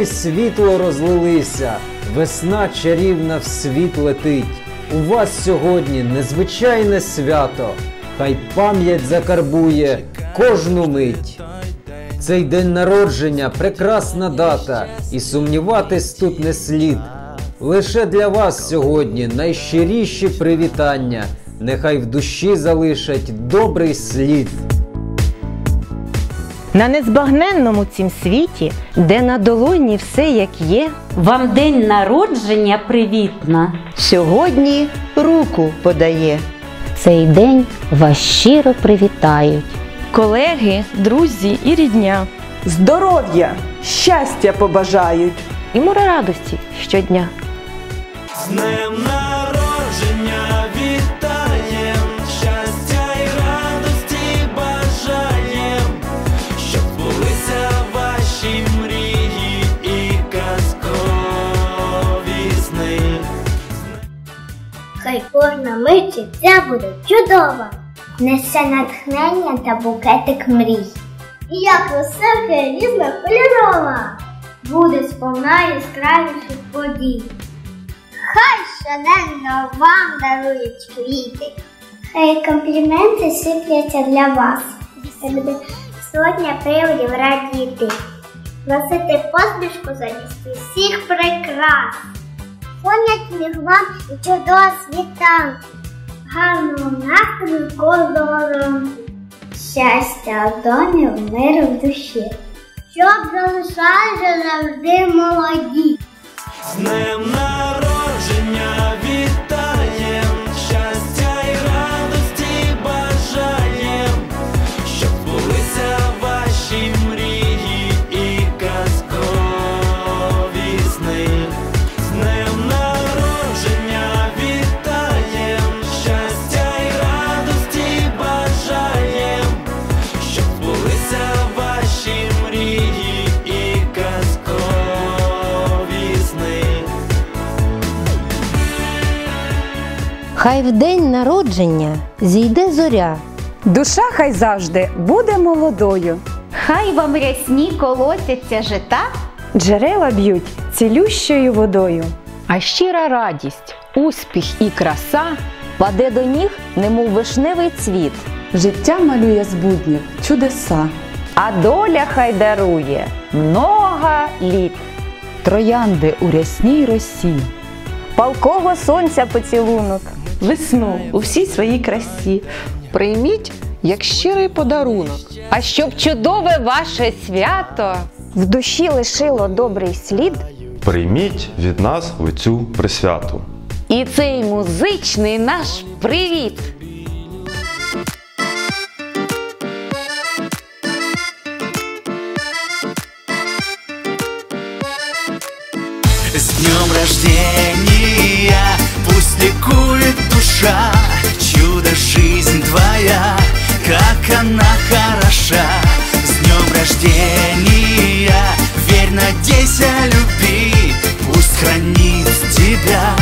і світло розлилися, весна чарівна в світ летить. У вас сьогодні незвичайне свято, хай пам'ять закарбує кожну мить. Цей день народження прекрасна дата, і сумніватись тут не слід. Лише для вас сьогодні найщиріші привітання, нехай в душі залишать добрий слід. На незбагненному цім світі, де на долоні все як є, Вам день народження привітна. сьогодні руку подає. Цей день вас щиро привітають. колеги, друзі і рідня. Здоров'я, щастя побажають. І море радості щодня. З днем Хай кожна мить життя буде чудова, несе натхнення та букетик мрій. І як веселка різнокольорова, буде сповна яскравіших подій. Хай щоденно вам дарують квіти. Хай компліменти сипляться для вас. Буде сотня приводів радіти. Носити посмішку замість усіх прикрас. Сонячних вам і чудового світанку, гарного настрою кожного ранку, щастя в домі, миру в душі, щоб залишалися завжди молоді. З днем народження Хай в день народження зійде зоря. Душа хай завжди буде молодою. Хай вам рясні колосяться жита, Джерела б'ють цілющою водою. А щира радість, успіх і краса паде до ніг, немов вишневий цвіт. Життя малює з буднів чудеса. А доля хай дарує много літ. Троянди у рясній росі. Палкого сонця поцілунок. Весну у всій своїй красі. Прийміть як щирий подарунок. А щоб чудове ваше свято в душі лишило добрий слід, Прийміть від нас оцю присвяту. і цей музичний наш привіт. С днем рождения пусть ликует душа Чудо жизнь твоя, как она хороша. С днем рождения, верь, надейся, люби Пусть хранит тебя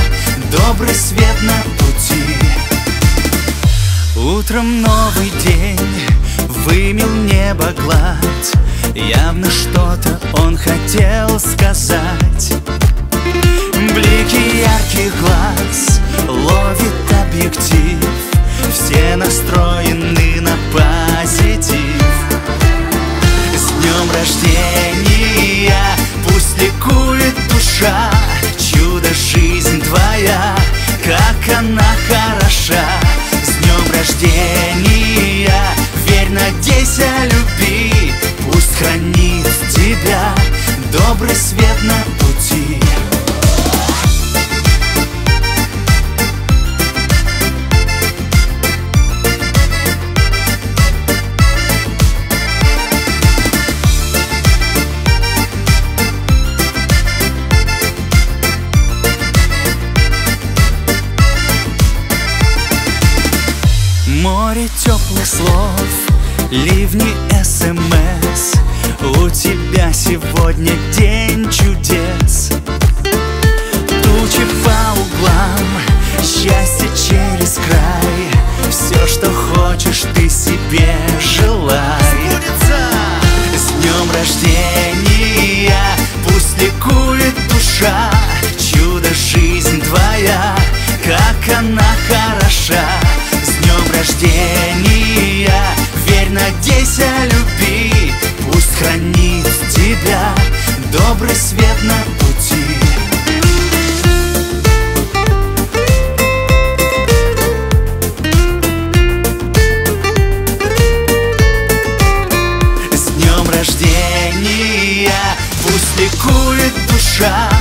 добрый свет на пути. Утром новый день, вымел небо гладь Явно что-то он хотел сказать на пути Море теплых слов, ливни СМС У тебя сегодня день чудес. Тучи по углам, счастье через край. Все, что хочешь, ты себе свет на пути. С днем рождения пусть ликует душа.